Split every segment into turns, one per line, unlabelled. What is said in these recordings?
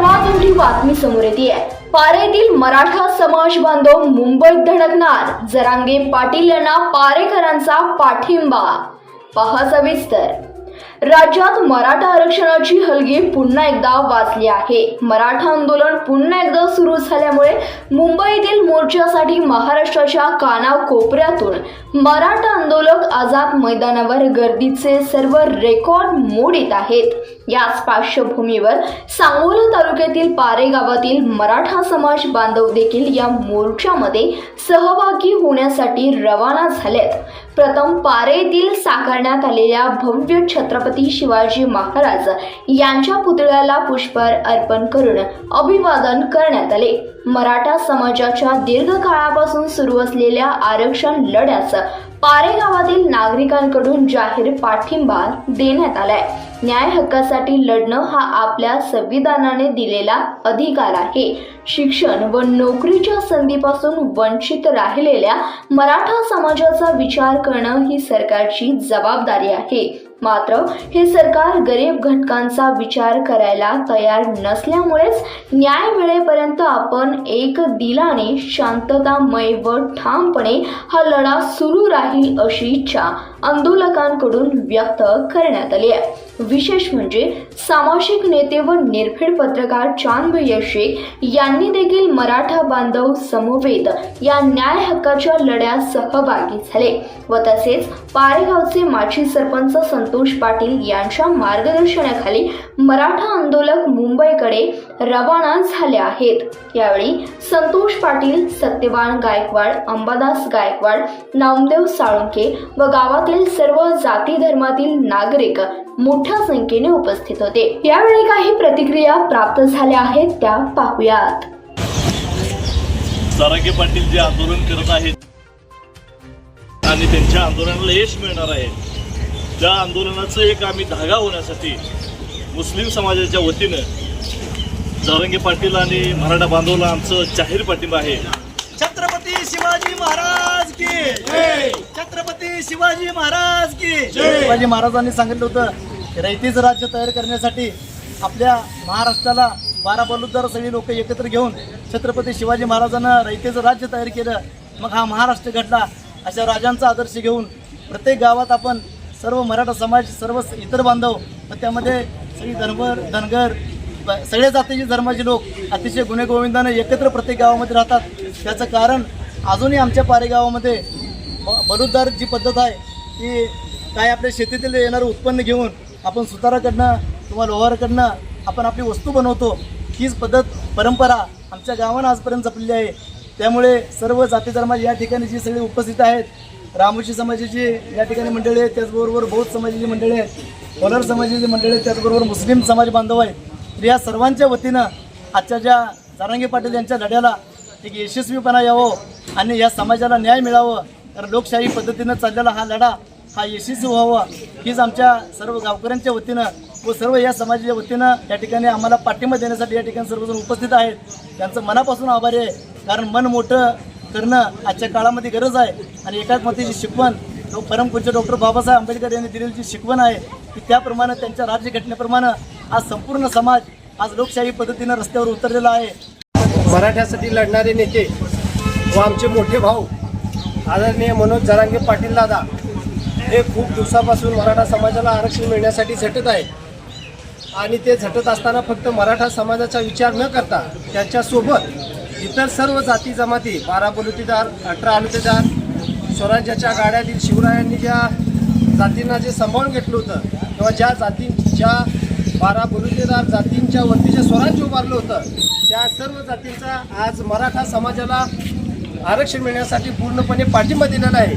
मोठी बातमी समोर येते. पारेतील मराठा समाज बांधव मुंबईत धडकणार. जरांगे पाटील यांना पारेकरांचा पाठिंबा. पहा सविस्तर. राज्यात मराठा आरक्षणाची हलगी पुन्हा एकदा वाचली आहे. मराठा आंदोलन पुन्हा एकदा सुरू झाल्यामुळे मुंबईतील मोर्चासाठी महाराष्ट्राच्या कानाकोपऱ्यातून मराठा आंदोलक आझाद मैदानावर गर्दीचे सर्व रेकॉर्ड मोडीत आहेत. याच पार्श्वभूमीवर सांगोला तालुक्यातील पारे गावातील मराठा समाज बांधव देखील या मोर्चामध्ये सहभागी होण्यासाठी रवाना झालेत. प्रथम पारे येथील साकारण्यात आलेल्या भव्य छत्रपती शिवाजी महाराज यांच्या पुतळ्याला पुष्पहार अर्पण करून अभिवादन करण्यात आले. मराठा समाजाच्या दीर्घकाळापासून सुरू असलेल्या आरक्षण लढ्यास पारे गावातील नागरिकांकडून जाहीर पाठिंबा देण्यात आलाय. न्याय हक्कासाठी लढणं हा आपल्या संविधानाने दिलेला अधिकार आहे. शिक्षण व नोकरीच्या संधीपासून वंचित राहिलेल्या मराठा समाजाचा विचार करणं ही सरकारची जबाबदारी आहे. मात्र हे सरकार गरीब घटकांचा विचार करायला तयार नसल्यामुळेच न्याय मिळेपर्यंत आपण एक दिलाने शांततामय व ठामपणे हा लढा सुरू राहील अशी इच्छा आंदोलकांकडून व्यक्त करण्यात आली आहे. विशेष म्हणजे सामाजिक नेते व निर्भीड पत्रकार चांदभैया शेख यांनी देखील मराठा बांधव समवेत या न्याय हक्काच्या लढ्यात सहभागी झाले व तसेच पारेगावचे माजी सरपंच संतोष पाटील यांच्या मार्गदर्शनाखाली मराठा आंदोलक मुंबईकडे रवाना झाले आहेत. यावेळी संतोष पाटील सत्यवान गायकवाड अंबादास गायकवाड नामदेव साळुंके व गावातील सर्व जाती धर्मातील नागरिक मोठ्या संख्येने उपस्थित होते. यावेळी काही प्रतिक्रिया प्राप्त झाल्या आहेत त्या पाहूयात.
जरांगे पाटील जे आंदोलन करत आहेत आणि त्यांच्या आंदोलनाला यश मिळणार आहे त्या आंदोलनाचं एक आम्ही धागा होण्यासाठी मुस्लिम समाजाच्या वतीनं जरांगे पाटील आणि मराठा बांधवला आमचं जाहीर पाठिंबा आहे.
छत्रपती शिवाजी महाराज की छत्रपती शिवाजी महाराज की शिवाजी महाराजांनी सांगितलं होतं रयतेचं राज्य तयार करण्यासाठी आपल्या महाराष्ट्राला बारा बलुद्दार सगळी लोक एकत्र घेऊन छत्रपती शिवाजी महाराजांना रयतेचं राज्य तयार केलं. मग हा महाराष्ट्र घडला. अशा राजांचा आदर्श घेऊन प्रत्येक गावात आपण सर्व मराठा समाज सर्व इतर बांधव व त्यामध्ये सगळी धनगर धनगर सगळ्या जातीचे धर्माचे लोक अतिशय गुन्हेगोविंदाने एकत्र प्रत्येक गावामध्ये राहतात. त्याचं कारण अजूनही आमच्या पारेगावामध्ये बलुद्दार ब- जी पद्धत आहे ती काय आपल्या शेतीतील येणारं उत्पन्न घेऊन आपण सुताराकडनं किंवा लोहाराकडनं आपण आपली वस्तू बनवतो हीच पद्धत परंपरा आमच्या गावानं आजपर्यंत जपलेली आहे. त्यामुळे सर्व जाती धर्माची या ठिकाणी जी सगळी उपस्थित आहेत रामोशी समाजाची या ठिकाणी मंडळी आहेत त्याचबरोबर बौद्ध समाजाची मंडळी आहेत वलर समाजाची मंडळी आहेत त्याचबरोबर मुस्लिम समाज बांधव आहेत. तर या सर्वांच्या वतीनं आजच्या ज्या जारांगे पाटील यांच्या लढ्याला एक यशस्वीपणा यावं आणि या समाजाला न्याय मिळावं तर लोकशाही पद्धतीनं चाललेला हा लढा हा यशस्वी व्हावा हीच आमच्या सर्व गावकऱ्यांच्या वतीनं व सर्व या समाजाच्या वतीनं या ठिकाणी आम्हाला पाठिंबा देण्यासाठी या ठिकाणी सर्वजण उपस्थित आहेत. त्यांचं मनापासून आभारी आहे. कारण मन मोठं करणं आजच्या काळामध्ये गरज आहे. आणि एकात्मतेची शिकवण डॉ- परमपूज्य डॉक्टर बाबासाहेब आंबेडकर यांनी दिलेली जी शिकवण आहे की त्याप्रमाणे त्यांच्या राज्यघटनेप्रमाणे आज संपूर्ण समाज आज लोकशाही पद्धतीनं रस्त्यावर उतरलेला आहे.
मराठ्यासाठी लढणारे नेते व आमचे मोठे भाऊ आदरणीय मनोज जरांगे पाटील दादा हे खूप दिवसापासून मराठा समाजाला आरक्षण मिळण्यासाठी झटत आहे. आणि ते झटत असताना फक्त मराठा समाजाचा विचार न करता त्यांच्यासोबत इतर सर्व जाती जमाती बारा बलुतेदार अठरा आलुतेदार स्वराज्याच्या गाड्यातील शिवरायांनी ज्या जातींना जे सांभाळून घेतलं होतं किंवा ज्या जातींच्या बारा बलुतेदार जातींच्या वरती जे स्वराज्य उभारलं होतं त्या सर्व जातींचा आज मराठा समाजाला आरक्षण मिळण्यासाठी पूर्णपणे पाठिंबा दिलेला आहे.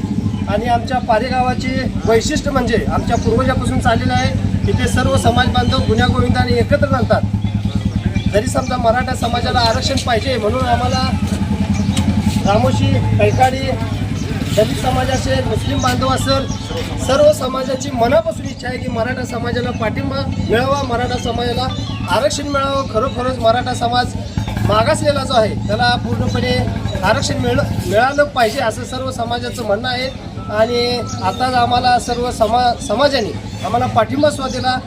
आणि आमच्या पारेगावाचे वैशिष्ट्य म्हणजे आमच्या पूर्वजापासून चाललेलं आहे इथे सर्व समाज बांधव गुन्ह्या गोविंदाने एकत्र राहतात जरी समजा मराठा समाजाला आरक्षण पाहिजे म्हणून आम्हाला रामोशी कैकाडी दलित समाज असेल मुस्लिम बांधव असेल सर्व समाजाची मनापासून इच्छा आहे की मराठा समाजाला पाठिंबा मिळावा मराठा समाजाला आरक्षण मिळावं. खरोखरच मराठा समाज मागासलेला जो आहे त्याला पूर्णपणे आरक्षण मिळ मिळालं पाहिजे असं सर्व समाजाचं म्हणणं आहे. आणि आताच आम्हाला सर्व समा समाजाने आम्हाला पाठिंबा सुद्धा दिला.